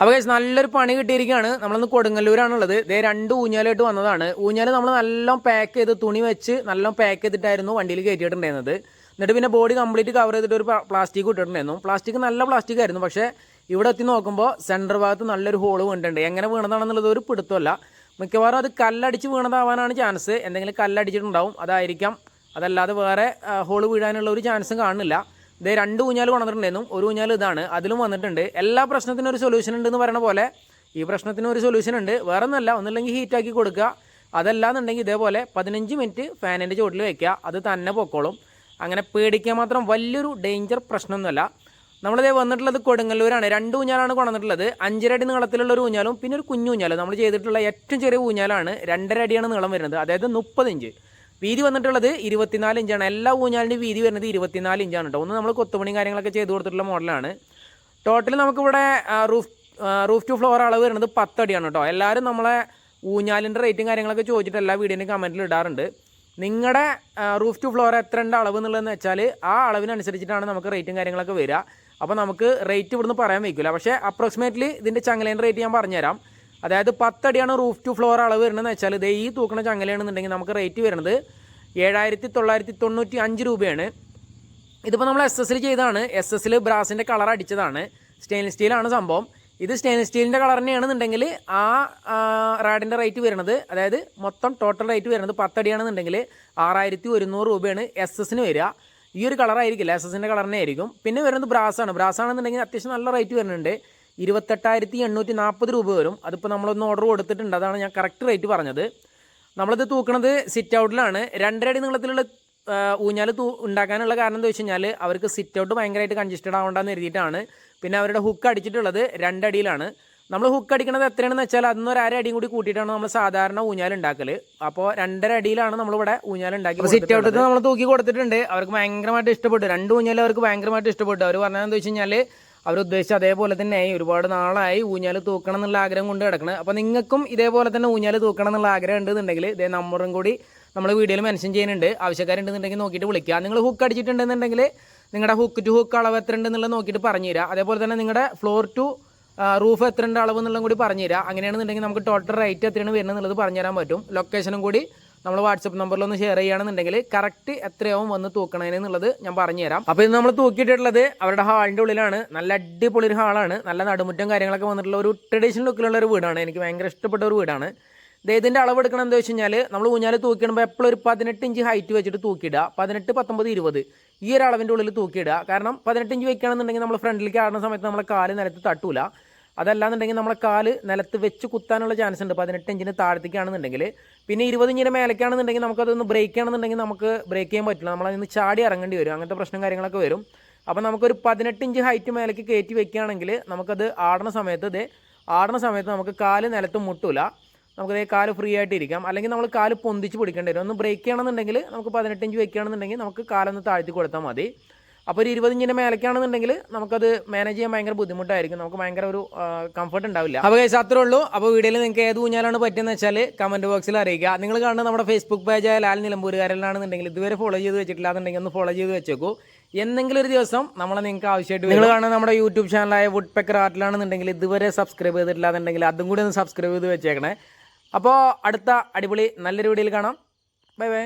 അപ്പോൾ കഴിച്ച് നല്ലൊരു പണി കിട്ടിയിരിക്കുകയാണ്. നമ്മളൊന്ന് കൊടുങ്ങല്ലൂരാണുള്ളത്. ഇതേ രണ്ട് ഊഞ്ഞാലായിട്ട് വന്നതാണ്. ഊഞ്ഞാൽ നമ്മൾ നല്ലോണം പാക്ക് ചെയ്ത് തുണി വെച്ച് നല്ലോണം പാക്ക് ചെയ്തിട്ടായിരുന്നു വണ്ടിയിൽ കയറ്റിയിട്ടുണ്ടായിരുന്നത് എന്നിട്ട് പിന്നെ ബോഡി കംപ്ലീറ്റ് കവർ ചെയ്തിട്ട് ഒരു പ്ലാസ്റ്റിക് ഇട്ടിട്ടുണ്ടായിരുന്നു. പ്ലാസ്റ്റിക് നല്ല പ്ലാസ്റ്റിക് ആയിരുന്നു. പക്ഷേ ഇവിടെ എത്തി നോക്കുമ്പോൾ സെന്റർ ഭാഗത്ത് നല്ലൊരു ഹോൾ വീണിട്ടുണ്ട്. എങ്ങനെ വീണതാണെന്നുള്ളത് ഒരു പിടുത്തമല്ല. മിക്കവാറും അത് കല്ലടിച്ച് വീണതാവാനാണ് ചാൻസ് എന്തെങ്കിലും കല്ലടിച്ചിട്ടുണ്ടാവും. അതായിരിക്കാം. അതല്ലാതെ വേറെ ഹോൾ വീഴാനുള്ള ഒരു ചാൻസും കാണുന്നില്ല. ഇതേ രണ്ട് ഊഞ്ഞാൽ വന്നിട്ടുണ്ടായിരുന്നു ഒരു ഊഞ്ഞാൽ ഇതാണ്. അതിലും വന്നിട്ടുണ്ട്. എല്ലാ പ്രശ്നത്തിനും ഒരു സൊല്യൂഷൻ ഉണ്ടെന്ന് പറയുന്ന പോലെ ഈ പ്രശ്നത്തിന് ഒരു സൊല്യൂഷൻ ഉണ്ട്. വേറെ ഒന്നല്ല ഒന്നില്ലെങ്കിൽ ഹീറ്റാക്കി കൊടുക്കുക. അതല്ലാന്നുണ്ടെങ്കിൽ ഇതേപോലെ പതിനഞ്ച് മിനിറ്റ് ഫാനിന്റെ ചുവട്ടിൽ വയ്ക്കുക അത് തന്നെ പൊക്കോളും. അങ്ങനെ പേടിക്കാൻ മാത്രം വലിയൊരു ഡേഞ്ചർ പ്രശ്നമൊന്നുമല്ല. നമ്മളിതേ വന്നിട്ടുള്ളത് കൊടുങ്ങല്ലൂരാണ്. രണ്ട് ഊഞ്ഞാലാണ് കൊണ്ടുവന്നിട്ടുള്ളത്. അഞ്ചര അടി നീളത്തിലുള്ള ഒരു ഊഞ്ഞാലും പിന്നെ ഒരു കുഞ്ഞു ഊഞ്ഞാലും. നമ്മൾ ചെയ്തിട്ടുള്ള ഏറ്റവും ചെറിയ ഊഞ്ഞാലാണ് രണ്ടര അടിയാണ് നീളം വരുന്നത്. അതായത് മുപ്പത് ഇഞ്ച് വീതി വന്നിട്ടുള്ളത് ഇരുപത്തിനാല് ഇഞ്ചാണ്. എല്ലാ ഊഞ്ഞാലിന്റെ വീതി വരുന്നത് ഇരുപത്തിനാല് ഇഞ്ചാണ് കേട്ടോ ഒന്ന് നമ്മൾ കൊത്തുപണിയും കാര്യങ്ങളൊക്കെ ചെയ്ത് കൊടുത്തിട്ടുള്ള മോഡലാണ്. ടോട്ടൽ നമുക്കിവിടെ റൂഫ് റൂഫ് ടു ഫ്ലോർ അളവ് വരുന്നത് പത്തടിയാണ് കേട്ടോ എല്ലാവരും നമ്മളെ ഊഞ്ഞാലിന്റെ റേറ്റും കാര്യങ്ങളൊക്കെ ചോദിച്ചിട്ട് എല്ലാ വീഡിയോന്റെ കമന്റിൽ ഇടാറുണ്ട്. നിങ്ങളുടെ റൂഫ് ടു ഫ്ലോർ എത്ര ഉണ്ട് അളവ് എന്നുള്ളതെന്ന് വെച്ചാൽ ആ അളവിനനുസരിച്ചിട്ടാണ് നമുക്ക് റേറ്റും കാര്യങ്ങളൊക്കെ വരിക അപ്പോൾ നമുക്ക് റേറ്റ് ഇവിടുന്ന് പറയാൻ വയ്ക്കില്ല പക്ഷേ അപ്രോക്സിമേറ്റ്ലി ഇതിന്റെ ചങ്ങലേന്റെ റേറ്റ് ഞാൻ പറഞ്ഞുതരാം. അതായത് പത്തടിയാണ് റൂഫ് ടു ഫ്ലോർ അളവ് വരുന്നതെന്ന് വെച്ചാൽ ഇത് ഈ തൂക്കണ ചങ്ങലയാണെന്നുണ്ടെങ്കിൽ നമുക്ക് റേറ്റ് വരുന്നത് ഏഴായിരത്തി തൊള്ളായിരത്തി തൊണ്ണൂറ്റി അഞ്ച് രൂപയാണ്. ഇതിപ്പോൾ നമ്മൾ എസ് എസിൽ ചെയ്തതാണ്. എസ് എസിൽ ബ്രാസിന്റെ കളർ അടിച്ചതാണ്. സ്റ്റെയിൻലെസ് സ്റ്റീലാണ് സംഭവം. ഇത് സ്റ്റെയിൻലെസ് സ്റ്റീലിന്റെ കളർ തന്നെയാണെന്നുണ്ടെങ്കിൽ ആ റാഡിന്റെ റേറ്റ് വരുന്നത് അതായത് മൊത്തം ടോട്ടൽ റേറ്റ് വരുന്നത് പത്തടിയാണെന്നുണ്ടെങ്കിൽ ആറായിരത്തി ഒരുന്നൂറ് രൂപയാണ് എസ് എസിന് വരിക. ഈ ഒരു കളറായിരിക്കില്ല എസ് എസിന്റെ കളർ തന്നെ ആയിരിക്കും പിന്നെ വരുന്നത് ബ്രാസാണ്. ബ്രാസ് ആണെന്നുണ്ടെങ്കിൽ അത്യാവശ്യം നല്ല റേറ്റ് വരുന്നുണ്ട്. ഇരുപത്തെട്ടായിരത്തി എണ്ണൂറ്റി നാൽപ്പത് രൂപ വരും. അതിപ്പോൾ നമ്മളൊന്ന് ഓർഡർ കൊടുത്തിട്ടുണ്ട്. അതാണ് ഞാൻ കറക്റ്റ് റേറ്റ് പറഞ്ഞത്. നമ്മളിത് തൂക്കണത് സിറ്റ് ഔട്ടിലാണ് രണ്ടരടി നീളത്തിലുള്ള ഊഞ്ഞാൽ തൂ ഉണ്ടാക്കാനുള്ള കാരണം എന്താ വെച്ച് കഴിഞ്ഞാൽ അവർക്ക് സിറ്റ് ഔട്ട് ഭയങ്കരമായിട്ട് കൺജസ്റ്റഡ് ആവണ്ടെന്ന് എഴുതിയിട്ടാണ്. പിന്നെ അവരുടെ ഹുക്ക് അടിച്ചിട്ടുള്ളത് രണ്ടടിയിലാണ്. നമ്മൾ ഹുക്ക് അടിക്കണത് എത്രയാണെന്ന് വെച്ചാൽ അതൊന്നും ഒരു അര അടിയും കൂടി കൂട്ടിയിട്ടാണ് നമ്മൾ സാധാരണ ഊഞ്ഞാൽ ഉണ്ടാക്കൽ അപ്പോൾ രണ്ടര അടിയിലാണ് നമ്മളിവിടെ ഊഞ്ഞാൽ ഉണ്ടാക്കി സിറ്റ് ഔട്ടിൽ നമ്മൾ തൂക്കി കൊടുത്തിട്ടുണ്ട്. അവർക്ക് ഭയങ്കരമായിട്ട് ഇഷ്ടപ്പെട്ടു. രണ്ട് ഊഞ്ഞാൽ അവർക്ക് ഭയങ്കരമായിട്ട് ഇഷ്ടപ്പെട്ടു. അവർ പറഞ്ഞതെന്ന് വെച്ച് കഴിഞ്ഞാൽ അവർ ഉദ്ദേശിച്ച അതേപോലെ തന്നെ ഒരുപാട് നാളായി ഊഞ്ഞാൽ തൂക്കണം എന്നുള്ള ആഗ്രഹം കൊണ്ട് കിടക്കണം അപ്പോൾ നിങ്ങൾക്കും ഇതേപോലെ തന്നെ ഊഞ്ഞാൽ തൂക്കണം എന്നുള്ള ആഗ്രഹം ഉണ്ടെന്നുണ്ടെങ്കിൽ ഇതേ നമ്പറും കൂടി നമ്മൾ വീഡിയോയിൽ മെൻഷൻ ചെയ്യുന്നുണ്ട്. ആവശ്യക്കാരുണ്ടെന്നുണ്ടെങ്കിൽ നോക്കിയിട്ട് വിളിക്കുക. നിങ്ങൾ ഹുക്ക് അടിച്ചിട്ടുണ്ടെന്നുണ്ടെങ്കിൽ നിങ്ങളുടെ ഹുക്ക് ടു ഹുക്ക് അളവ് എത്ര ഉണ്ടെന്നുള്ളത് നോക്കിയിട്ട് പറഞ്ഞു തരാം അതേപോലെ തന്നെ നിങ്ങളുടെ ഫ്ലോർ ടു റൂഫ് എത്ര ഉണ്ട് അളവ് എന്നുള്ളതും കൂടി പറഞ്ഞു തരാം അങ്ങനെയാണെന്നുണ്ടെങ്കിൽ നമുക്ക് ടോട്ടൽ റേറ്റ് എത്രയാണ് വരുന്നത് എന്നുള്ളത് പറഞ്ഞു തരാൻ പറ്റും ലൊക്കേഷനും കൂടി നമ്മൾ വാട്സപ്പ് നമ്പറിൽ ഒന്ന് ഷെയർ ചെയ്യുകയാണെന്നുണ്ടെങ്കിൽ കറക്റ്റ് എത്രയാവും വന്ന് തൂക്കണേന്നുള്ളത് ഞാൻ പറഞ്ഞു തരാം അപ്പോൾ ഇത് നമ്മൾ തൂക്കിയിട്ടുള്ളത് അവരുടെ ഹാളിന്റെ ഉള്ളിലാണ്. നല്ല അടിപൊളി ഒരു ഹാളാണ്. നല്ല നടുമുറ്റം കാര്യങ്ങളൊക്കെ വന്നിട്ടുള്ള ഒരു ട്രഡീഷണൽ ലുക്കിലുള്ള ഒരു വീടാണ്. എനിക്ക് ഭയങ്കര ഇഷ്ടപ്പെട്ട ഒരു വീടാണ്. ദേ ഇതിന്റെ അളവ് എടുക്കണം എന്താ വെച്ച് കഴിഞ്ഞാൽ നമ്മൾ ഊഞ്ഞാൽ തൂക്കിയിടുമ്പോൾ എപ്പോഴും ഒരു പതിനെട്ട് ഇഞ്ച് ഹൈറ്റ് വെച്ചിട്ട് തൂക്കിയിടുക. പതിനെട്ട് പത്തൊമ്പത് ഇരുപത് ഈ ഒരു അളവിന്റെ ഉള്ളിൽ തൂക്കിയിടുക. കാരണം പതിനെട്ട് ഇഞ്ച് വെക്കുകയാണെന്നുണ്ടെങ്കിൽ നമ്മൾ ഫ്രണ്ടിലേക്ക് ആടുന്ന സമയത്ത് നമ്മളെ കാൽ നിലത്ത് തട്ടൂല. അതല്ലാന്നുണ്ടെങ്കിൽ നമ്മളെ കാൽ നിലത്ത് വെച്ച് കുത്താനുള്ള ചാൻസ് ഉണ്ട്. പതിനെട്ട് ഇഞ്ചിന് താഴത്തേക്കാണെന്നുണ്ടെങ്കിൽ. പിന്നെ ഇരുപത് ഇഞ്ചിന് മേലേക്കാണെന്നുണ്ടെങ്കിൽ നമുക്കതൊന്ന് ബ്രേക്ക് ചെയ്യണമെന്നുണ്ടെങ്കിൽ നമുക്ക് ബ്രേക്ക് ചെയ്യാൻ പറ്റില്ല. നമ്മൾ അതിന് ചാടി ഇറങ്ങേണ്ടി വരും. അങ്ങനത്തെ പ്രശ്നം കാര്യങ്ങളൊക്കെ വരും. അപ്പോൾ നമുക്കൊരു പതിനെട്ട് ഇഞ്ച് ഹൈറ്റ് മേലേക്ക് കയറ്റി വെക്കുകയാണെങ്കിൽ നമുക്കത് ആടുന്ന സമയത്ത് ഇത് ആടുന്ന സമയത്ത് നമുക്ക് കാൽ നിലത്ത് മുട്ടില്ല നമുക്കതേ കാൽ ഫ്രീ ആയിട്ട് ഇരിക്കാം. അല്ലെങ്കിൽ നമ്മൾ കാൽ പൊന്തിച്ച് പിടിക്കേണ്ടി വരും. ഒന്ന് ബ്രേക്ക് ചെയ്യണമെന്നുണ്ടെങ്കിൽ നമുക്ക് പതിനെട്ട് ഇഞ്ച് വെക്കുകയാണെന്നുണ്ടെങ്കിൽ നമുക്ക് കാലൊന്ന് താഴ്ത്തി കൊടുത്താൽ മതി. അപ്പോൾ ഒരു ഇരുപത് ഇഞ്ചിന്റെ മേലേക്കാണെന്നുണ്ടെങ്കിൽ നമുക്കത് മാനേജ് ചെയ്യാൻ ഭയങ്കര ബുദ്ധിമുട്ടായിരിക്കും. നമുക്ക് ഭയങ്കര ഒരു കംഫർട്ട് ഉണ്ടാവില്ല. അപ്പോൾ കേസ് അത്രേ ഉള്ളൂ. അപ്പോൾ വീഡിയോയിൽ നിങ്ങൾക്ക് ഏത് ഊഞ്ഞാലാണ് പറ്റുന്നത് വെച്ചാൽ കമന്റ് ബോക്സിൽ അറിയിക്കുക. നിങ്ങൾ കാണുന്ന നമ്മുടെ ഫേസ്ബുക്ക് പേജായ ലാൽ നിലമ്പൂരുകാരനാണെന്നുണ്ടെങ്കിൽ ഇതുവരെ ഫോളോ ചെയ്ത് വെച്ചിട്ടില്ല എന്നുണ്ടെങ്കിൽ ഒന്ന് ഫോളോ ചെയ്ത് വെച്ചേക്കൂ. എന്തെങ്കിലും ഒരു ദിവസം നമ്മളെ നിങ്ങൾക്ക് ആവശ്യമായിട്ട് നിങ്ങൾ കാണുന്ന നമ്മുടെ യൂട്യൂബ് ചാനലായ വുഡ് പെക്കർ ആർട്ടിലാണെന്നുണ്ടെങ്കിൽ ഇതുവരെ സബ്സ്ക്രൈബ് ചെയ്തിട്ടില്ല എന്നുണ്ടെങ്കിൽ അതും കൂടി ഒന്ന് സബ്സ്ക്രൈബ് ചെയ്ത് വെച്ചേക്കണേ. അപ്പോൾ അടുത്ത അടിപൊളി നല്ലൊരു വീഡിയോയിൽ കാണാം. Bye bye